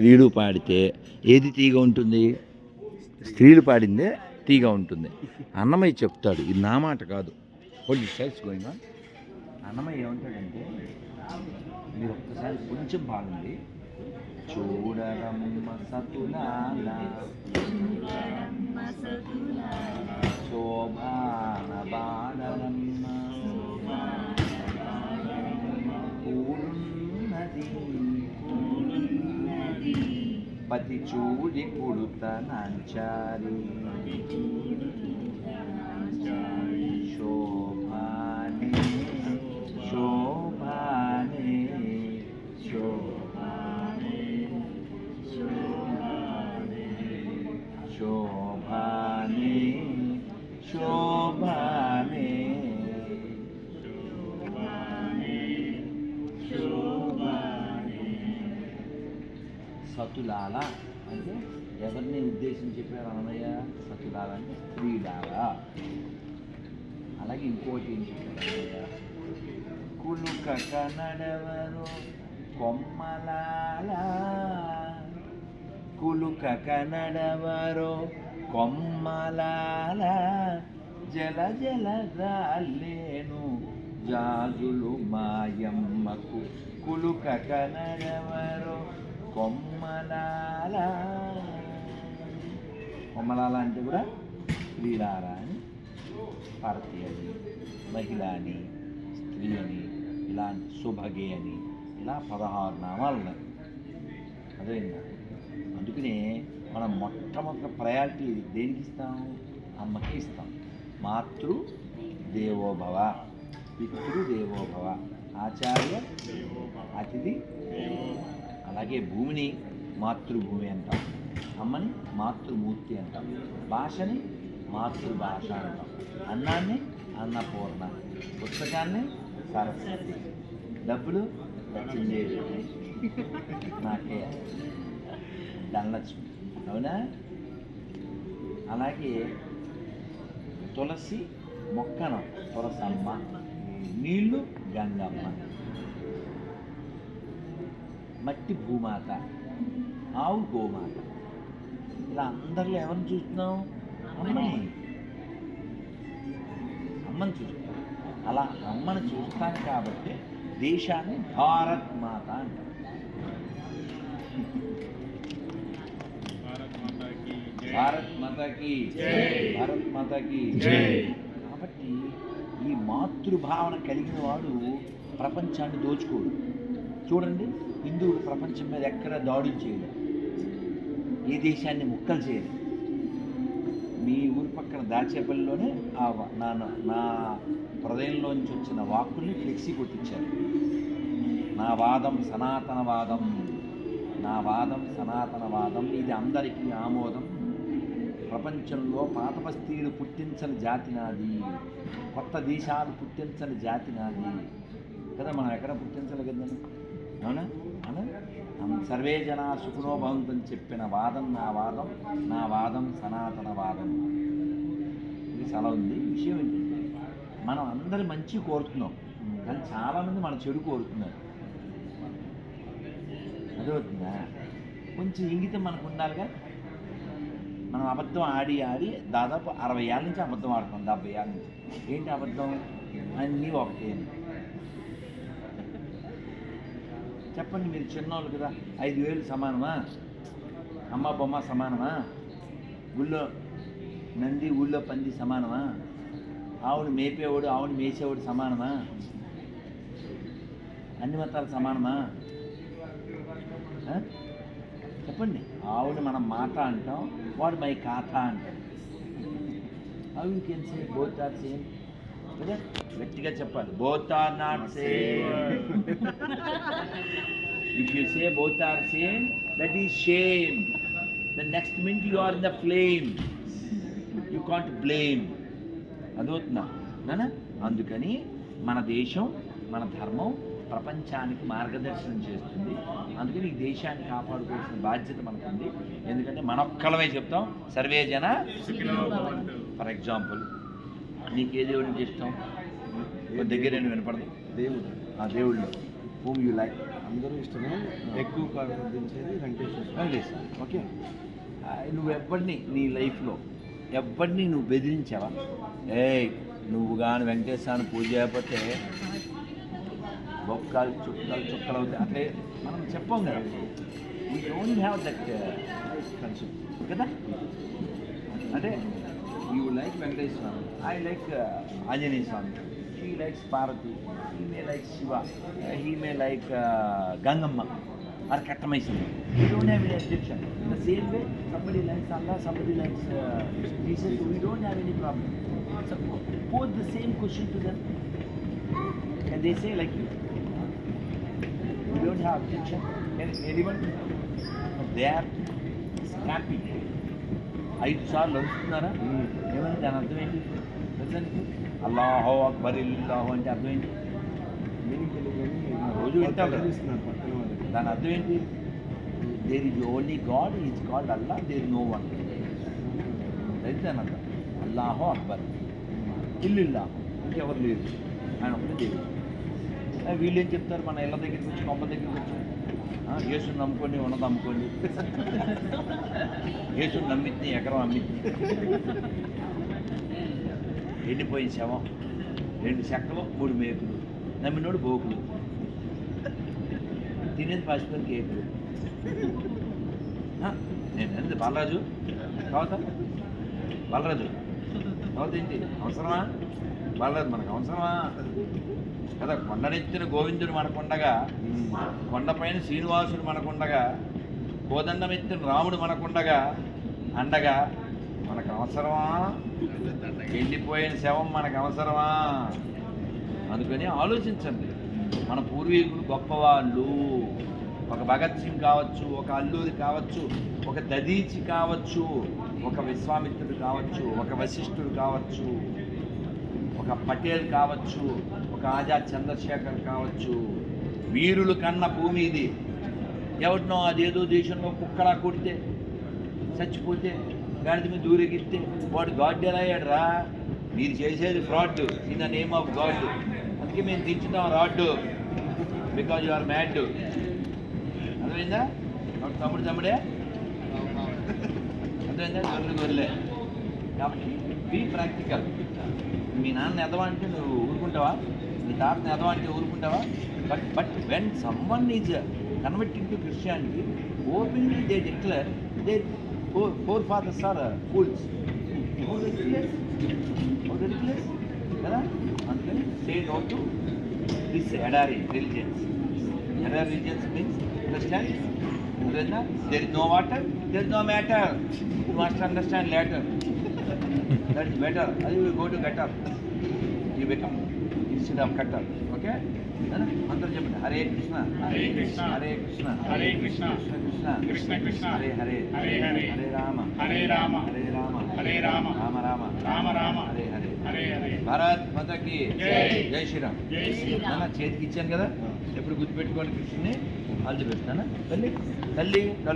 స్త్రీలు పాడితే ఏది తీగ ఉంటుంది? స్త్రీలు పాడిందే తీగ ఉంటుంది. అన్నమయ్య చెప్తాడు ఇది నా మాట కాదు. హోల్డ్ సైడ్స్ గోయింగ్ అన్నమయ్య ఏమంటాడంటే మీరు ఒక్కసారి కొంచెం బాగుంది చూడరమ్మ సతులాల శోభాన పతి చూడి పుడుత నాంచారి సతులాల అంటే ఎవరిని ఉద్దేశించి చెప్పారు అన్నయ్య సతులాల అంటే స్త్రీలాల అలాగే ఇంకోటి ఏం చెప్పారు అన్నయ్య కులుక కనడవరు కొమ్మలాల. కులుక కనడవరు కొమ్మలాల. జల జల రాలేను జాజులు మాయమ్మకు. కులుక కనడవరు కొమ్మలాల. కొమ్మలాల అంటే కూడా స్త్రీలార అని భారతీయ అని మహిళ అని స్త్రీ అని ఇలా శుభగే అని ఇలా పదహారు నామాలు ఉన్నాయి. అదేందా అందుకనే మనం మొట్టమొదటి ప్రయారిటీ దేనికి ఇస్తాం? అమ్మకి ఇస్తాం. మాతృ దేవోభవ పితృ దేవోభవ ఆచార్య అతిథి అలాగే భూమిని మాతృభూమి అంటాం. అమ్మని మాతృమూర్తి అంటాం. భాషని మాతృభాష అంటాం. అన్నాన్ని అన్నపూర్ణ. పుస్తకాన్ని సరస్వతి. డబ్బులు లక్ష్మీదేవి నాకే. ధనలక్ష్మి. అవునా? అలాగే తులసి మొక్కన తులసమ్మ. నీళ్ళు గంగమ్మ. మట్టి భూమాత ఆవు గోమాత. ఇలా అందరిలో ఎవరిని చూస్తున్నాం అమ్మని. అమ్మని. చూస్తాం అలా అమ్మని చూస్తాను కాబట్టి దేశాన్ని భారత్ మాత అంటారు. భారత్ మాతకి భారత్ మాతకి కాబట్టి ఈ మాతృభావన కలిగిన వాడు ప్రపంచాన్ని దోచుకోడు. చూడండి హిందువులు ప్రపంచం మీద ఎక్కడ దాడులు చేయలేదు. ఏ దేశాన్ని ముక్కలు చేయలేదు. మీ ఊరి పక్కన దాచేపల్లిలోనే ఆ నా నా హృదయంలోంచి వచ్చిన వాక్కుల్ని ఫ్లెక్సీ కొట్టించారు. నా వాదం సనాతన వాదం నా వాదం సనాతన వాదం ఇది అందరికీ ఆమోదం. ప్రపంచంలో పాత బస్తీలు పుట్టించని జాతి నాది కొత్త దేశాలు పుట్టించని జాతి నాది. కదా మనం ఎక్కడ పుట్టించలే కదండి? అవునా? అవునా? సర్వే జనా సుఖనో భవంతని చెప్పిన వాదం నా వాదం నా వాదం సనాతన వాదం. ఇది చాలా ఉంది. విషయం ఏంటంటే మనం అందరి మంచి కోరుతున్నాం. కానీ చాలామంది మన చెడు కోరుతున్నారు. అదవుతుందా కొంచెం ఇంగితం మనకు ఉండాలిగా? మనం అబద్ధం ఆడి ఆడి దాదాపు అరవై ఏళ్ళ నుంచి అబద్ధం ఆడుతున్నాం. డెబ్బై ఏళ్ళ నుంచి. ఏంటి అబద్ధం? అన్నీ ఒకటే చెప్పండి మీరు చిన్నోళ్ళు కదా ఐదు వేలు సమానమా? అమ్మ బొమ్మ సమానమా? ఊళ్ళో నంది ఊళ్ళో పంది సమానమా? ఆవును మేపేవాడు ఆవును మేసేవాడు సమానమా? అన్ని మతాలు సమానమా? చెప్పండి. ఆవుని మనం మాట అంటాం వాడు మై కాథ అంటాం. అవి can say both are same? గట్టిగా చెప్పాలి. Both are not same if you say both are same that is shame the next minute you are in the flame you can't blame అదవుతుందా? నానా? అందుకని మన దేశం మన ధర్మం ప్రపంచానికి మార్గదర్శనం చేస్తుంది. అందుకని ఈ దేశాన్ని కాపాడుకోవాల్సిన బాధ్యత మనకుంది. ఎందుకంటే మనొక్కలమే చెప్తాం సర్వే జన ఫర్ ఎగ్జాంపుల్ నీకు ఏ దేవుడు అంటే ఇష్టం దగ్గర నేను వినపడదు. దేవుడు. ఆ దేవుళ్ళు. హూమ్ యూ లైక్ అందరూ ఇష్టమే. ఎక్కువ ప్రార్థించేది వెంకటేశ్వర ఓకే. నువ్వు ఎవరిని నీ లైఫ్లో ఎవరిని నువ్వు బెదిరించావా? ఏయ్ నువ్వు కానీ వెంకటేశ్వరాన్ని పూజ చేయకపోతే బొక్కలు చుక్కలు చుక్కలు అవుతాయి. అట్లే మనం చెప్పాం కదా. We don't have that concept కదా? అంటే You like Venkateswamy Swami. I like uh, Anjani Swami. She likes Parvati. He may like Shiva. Uh, he may like uh, Gangamma or Kattamaisam. We don't have any objection. In the same way, somebody likes Allah, somebody likes uh, Jesus. We don't have any problem. So pose the same question to them. And they say like you. We don't have objection. And anyone, they are happy. ఐదు సార్లు అరుస్తున్నారా? ఏమని దాని అర్థం ఏంటి? నీకు అల్లాహో అక్బర్ ఇల్లాహో అంటే అర్థం ఏంటి? రోజు వింటాం కదా. దాని అర్థం ఏంటి? There is only God is called Allah there no one అది దాని అర్థం అల్లాహో అక్బర్ ఇల్లుల్లాహో ఇంకెవరు లేరు. ఆయన ఒకటే దేవుడు వీళ్ళు ఏం చెప్తారు? మన ఇళ్ళ దగ్గరికి వచ్చి కొమ్మ దగ్గరికి వచ్చి? యేసు నమ్ముకొని ఉన్నది అమ్ముకోండి యేసు నమ్మితే ఎకరం అమ్మింది ఎండిపోయిన శవం రెండు చెక్కలు మూడు మేకులు నమ్మినోడు బోకులు. తినేది పసిపోయిన కేకులు. నేను అనేది బాలరాజు కావతా బాలరాజు. కావత ఏంటి? అవసరమా? బాలరాజు మనకు అవసరమా? కదా కొండనెత్తిన గోవిందుడు మనకుండగా కొండపైన శ్రీనివాసుడు మనకుండగా కోదండమెత్తిన రాముడు మనకుండగా అండగా మనకు అవసరమా? ఎండిపోయిన శవం మనకు అవసరమా? అందుకని ఆలోచించండి. మన పూర్వీకులు గొప్పవాళ్ళు. ఒక భగత్ సింగ్ కావచ్చు ఒక అల్లూరి కావచ్చు ఒక దదీచి కావచ్చు ఒక విశ్వామిత్రుడు కావచ్చు ఒక వశిష్ఠుడు కావచ్చు ఒక పటేల్ కావచ్చు ఒక ఆజాద్ చంద్రశేఖర్ కావచ్చు వీరులు కన్న భూమి ఇది. ఎవరినో అదేదో దేశంలో కుక్కలా కొడితే చచ్చిపోతే గాడిద మీద దూరెగిస్తే వాడు గాడ్ ఎలా అయ్యాడు రా మీరు చేసేది fraud in the name of God. అందుకే మేము దించుతాం rod because you are mad. అర్థమైందా? వాడు తమ్ముడు తమ్ముడే? అర్థమైందా? గొర్రెలు గొర్రెలే కాబట్టి బీ ప్రాక్టికల్ మీ నాన్న ఎదవా అంటే నువ్వు ఊరుకుంటావా? మీ తాతని ఎదవా అంటే ఊరుకుంటావా? But but when someone is converting to Christianity openly they declare they fore forefathers are fools కదా అందుకని సే నో టు దిస్ ఎడారి రిలిజియన్స్ ఎడారి religions means understand there is no water there is no matter you must understand later is better. Then you will go to gutter. You become instead of cutter. Okay? అందరూ చెప్పండి హరే కృష్ణ హరే కృష్ణ. హరే కృష్ణ హరే కృష్ణ. కృష్ణ కృష్ణ కృష్ణ. హరే హరే హరే హరే. హరే రామ హరే రామ. హరే రామ హరే రామ. రామ రామ రామ రామ. హరే హరే హరే హరే భారత్ మాతకి జై. జై శ్రీరామ్ జై శ్రీరామ్ నాన్న చేతికి ఇచ్చాను కదా ఎప్పుడు గుర్తుపెట్టుకోండి కృష్ణుని ఆల్ ది బెస్ట్ నాన్న తల్లి తల్లి